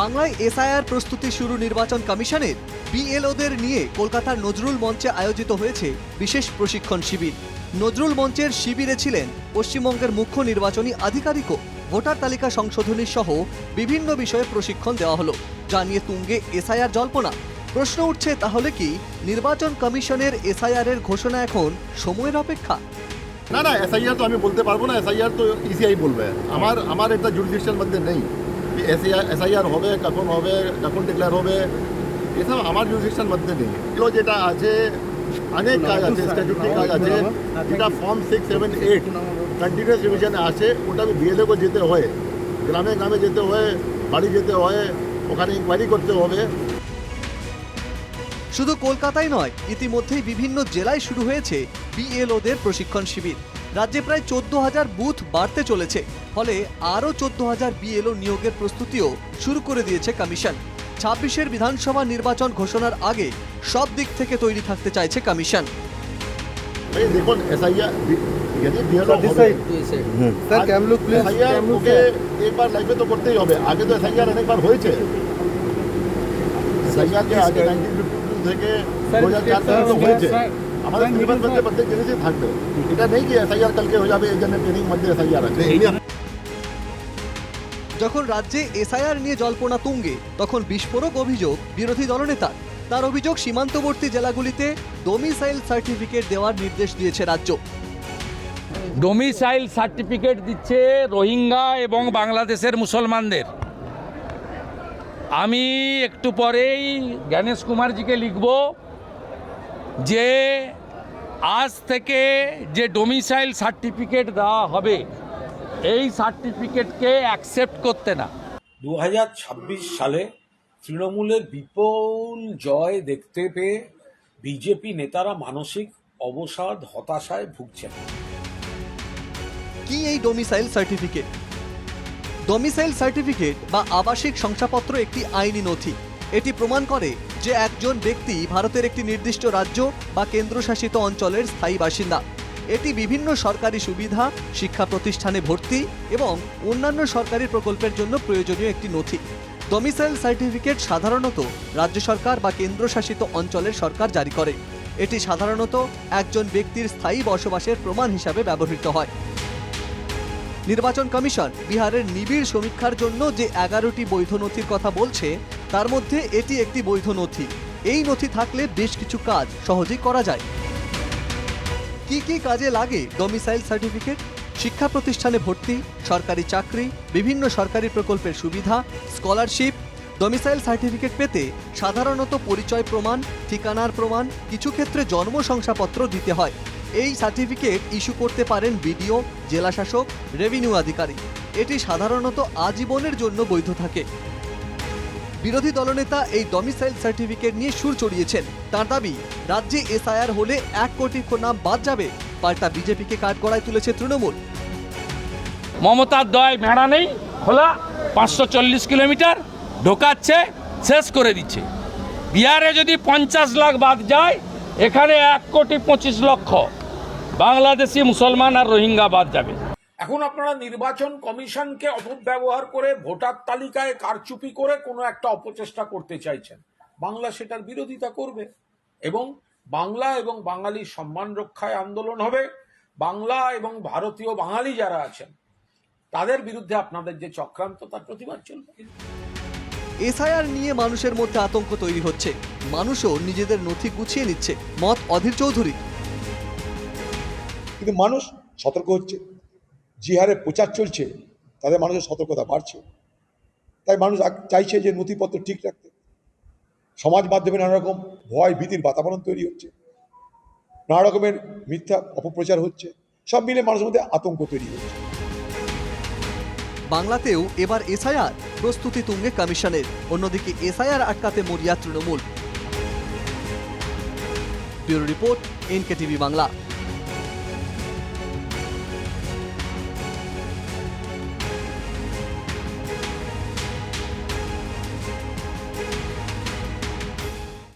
বাংলায় এসআইআর প্রস্তুতি শুরু নির্বাচন কমিশনের বিএলওদের নিয়ে কলকাতার নজরুল মঞ্চে আয়োজিত হয়েছে বিশেষ প্রশিক্ষণ শিবির। নজরুল মঞ্চের শিবিরে ছিলেন পশ্চিমবঙ্গের মুখ্য নির্বাচনী আধিকারিকও ভোটার তালিকা সংশোধনী সহ বিভিন্ন বিষয়ে প্রশিক্ষণ দেওয়া হলো। যা নিয়ে তুঙ্গে এসআইআর জল্পনা। প্রশ্ন উঠছে, তাহলে কি নির্বাচন কমিশনের এসআইআর এর ঘোষণা এখন সময়ের অপেক্ষা? না না, এসআইআর তো আমি বলতে পারব না, এসআইআর তো ইসিআই বলবে। আমার আমার এটা জুডিশিয়াল মধ্যে নেই। এসআইআর হবে, কখন হবে, কখন ডিক্লেয়ার হবে, এসব আমার জুডিশিয়াল মধ্যে নেই। এগুলো যেটা আছে, অনেক কাজ আছে স্ট্যাচুটারি কাজ আছে, যেটা form six seven eight continuous রিভিশনে আছে, ওটা আমি বিএলএ যেতে হয়। গ্রামে গ্রামে যেতে হয়, বাড়ি যেতে হয়, ওখানে ইনকোয়ারি করতে হবে। শুধু কলকাতায় নয়, ইতিমধ্যেই বিভিন্ন জেলায় শুরু হয়েছে বিএলওদের প্রশিক্ষণ শিবির। রাজ্যে প্রায় চোদ্দ হাজার বুথ বাড়তে চলেছে। ফলে আরও চোদ্দ হাজার বিএলও নিয়োগের প্রস্তুতিও শুরু করে দিয়েছে কমিশন। ছাব্বিশের বিধানসভা নির্বাচন ঘোষণার আগে সব দিক থেকে তৈরি থাকতে চাইছে কমিশন। দেখুন হ্যাঁ। তো করতেই হবে। আগে তো এসআইআর হয়েছে। এসআইআরকে আগে থেকে আমাদের থাকবে। এটা নেই কালকে হয়ে যাবে এই জন্য ট্রেনিং আছে। যখন রাজ্যে এসআইআর নিয়ে জল্পনা তুঙ্গে, তখন বিস্ফোরক অভিযোগ বিরোধী দলনেতার। তার অভিযোগ সীমান্তবর্তী জেলাগুলিতে ডোমিসাইল সার্টিফিকেট দেওয়ার নির্দেশ দিয়েছে রাজ্য। ডোমিসাইল সার্টিফিকেট দিচ্ছে রোহিঙ্গা এবং বাংলাদেশের মুসলমানদের। আমি একটু পরেই জ্ঞানেশ কুমারজিকে লিখব যে, আজ থেকে যে ডোমিসাইল সার্টিফিকেট দেওয়া হবে এই সার্টিফিকেটকে অ্যাকসেপ্ট করতে না। দু হাজার ছাব্বিশ সালে তৃণমূলের বিপুল জয় দেখতে পেয়ে বিজেপি নেতারা মানসিক অবসাদ হতাশায় ভুগছেন। কি এই ডোমিসাইল সার্টিফিকেট ডোমিসাইল সার্টিফিকেট বা আবাসিক শংসাপত্র একটি আইনি নথি। এটি প্রমাণ করে যে একজন ব্যক্তি ভারতের একটি নির্দিষ্ট রাজ্য বা কেন্দ্রশাসিত অঞ্চলের স্থায়ী বাসিন্দা। এটি বিভিন্ন সরকারি সুবিধা, শিক্ষা প্রতিষ্ঠানে ভর্তি এবং অন্যান্য সরকারি প্রকল্পের জন্য প্রয়োজনীয় একটি নথি। ডোমিসাইল সার্টিফিকেট সাধারণত রাজ্য সরকার বা কেন্দ্রশাসিত অঞ্চলের সরকার জারি করে। এটি সাধারণত একজন ব্যক্তির স্থায়ী বসবাসের প্রমাণ হিসাবে ব্যবহৃত হয়। নির্বাচন কমিশন বিহারের নিবিড় সমীক্ষার জন্য যে এগারোটি বৈধ নথির কথা বলছে, তার মধ্যে এটি একটি বৈধ নথি। এই নথি থাকলে বেশ কিছু কাজ সহজেই করা যায়। কি কি কাজে লাগে ডোমিসাইল সার্টিফিকেট শিক্ষা প্রতিষ্ঠানে ভর্তি, সরকারি চাকরি, বিভিন্ন সরকারি প্রকল্পের সুবিধা স্কলারশিপ ডোমিসাইল সার্টিফিকেট পেতে সাধারণত পরিচয় প্রমাণ, ঠিকানার প্রমাণ, কিছু ক্ষেত্রে জন্ম শংসাপত্র দিতে হয়। এই সার্টিফিকেট ইস্যু করতে পারেন বিডিও, জেলাশাসক রেভিনিউ আধিকারিক। এটি সাধারণত আজীবনের জন্য বৈধ থাকে। বিরোধী দলনেতা এই ডমিসাইল সার্টিফিকেট নিয়ে সুর চড়িয়েছেন। তার দাবি, রাজ্যে এসআইআর হলে এক কোটি নাম বাদ যাবে, পাল্টা বিজেপিকে কাঠগড়ায় তুলেছে তৃণমূল। মমতার দয় ভেড়া নেই, খোলা, পাঁচশো চল্লিশ কিলোমিটার, ঢোকাচ্ছে, শেষ করে দিচ্ছে। বিহারে যদি পঞ্চাশ লাখ বাদ যায়, এখানে এক কোটি পঁচিশ লক্ষ। বাংলাদেশি মুসলমান আর রোহিঙ্গা বাদ যাবে। এখন আপনারা নির্বাচন কমিশনকে অপব্যবহার করে ভোটার তালিকায় কারচুপি করে কোনো একটা অপচেষ্টা করতে চাইছেন। বাংলা সেটার বিরোধিতা করবে এবং বাংলা এবং বাঙালির সম্মান রক্ষায় আন্দোলন হবে। বাংলা এবং ভারতীয় বাঙালি যারা আছেন তাদের বিরুদ্ধে আপনাদের যে চক্রান্ত তার প্রতিবাদ চলবে। এসআইআর নিয়ে মানুষের মধ্যে আতঙ্ক তৈরি হচ্ছে। মানুষও নিজেদের নথি গুছিয়ে নিচ্ছে। মত অধীর চৌধুরী। কিন্তু মানুষ সতর্ক হচ্ছে। যে হারে প্রচার চলছে, তাদের মানুষের সতর্কতা বাড়ছে। তাই মানুষ চাইছে যে নথিপত্র ঠিক রাখতে। সমাজ মাধ্যমে নানা রকম ভয়, ভীতির বাতাবরণ তৈরি হচ্ছে। নানা রকমের মিথ্যা অপপ্রচার হচ্ছে। সব মিলে মানুষের মধ্যে আতঙ্ক তৈরি হচ্ছে। বাংলাতেও এবার এসআইআর প্রস্তুতি তুঙ্গে কমিশনের। অন্যদিকে এসআইআর আটকাতে মরিয়া Trinamool. Bureau report NK TV Bangla.